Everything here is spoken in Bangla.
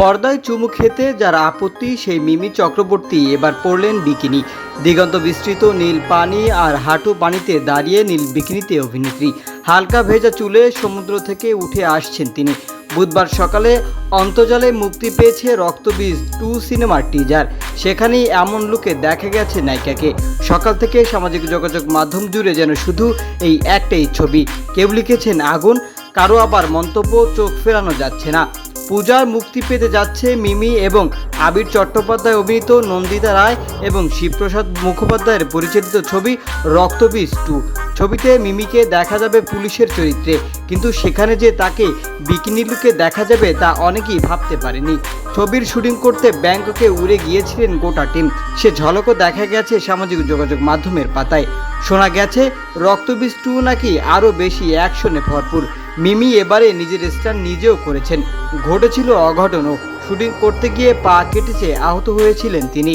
পর্দায় চুমু খেতে যার আপত্তি, সেই মিমি চক্রবর্তী এবার পড়লেন বিকিনি। দিগন্ত বিস্তৃত নীল পানি আর হাঁটু পানিতে দাঁড়িয়ে নীল বিকিনিতে অভিনেত্রী। হালকা ভেজা চুলে সমুদ্র থেকে উঠে আসছেন তিনি। বুধবার সকালে অন্তজালে মুক্তি পেয়েছে রক্তবীজ টু সিনেমার টিজার। সেখানেই এমন লুকে দেখা গেছে নায়িকাকে। সকাল থেকে সামাজিক যোগাযোগ মাধ্যম জুড়ে যেন শুধু এই একটাই ছবি। কেউ লিখেছেন, আগুন কারও আবার মন্তব্য, চোখ ফেরানো যাচ্ছে না পূজার মুক্তি পেতে যাচ্ছে মিমি এবং আবির চট্টোপাধ্যায় অভিনীত নন্দিতা রায় এবং শিবপ্রসাদ মুখোপাধ্যায়ের পরিচালিত ছবি রক্তবীজ টু। ছবিতে মিমিকে দেখা যাবে পুলিশের চরিত্রে, কিন্তু সেখানে যে তাকে বিকিনি লুকে দেখা যাবে তা অনেকেই ভাবতে পারেনি। ছবির শুটিং করতে ব্যাংককে উড়ে গিয়েছিলেন গোটা টিম। সে ঝলকও দেখা গেছে সামাজিক যোগাযোগ মাধ্যমের পাতায়। শোনা গেছে, রক্তবীজ টু নাকি আরও বেশি অ্যাকশনে ভরপুর। মিমি এবারে নিজের স্টান নিজেও করেছেন। ঘটেছিল অঘটনও শুটিং করতে গিয়ে পা কেটেছে, আহত হয়েছিলেন তিনি।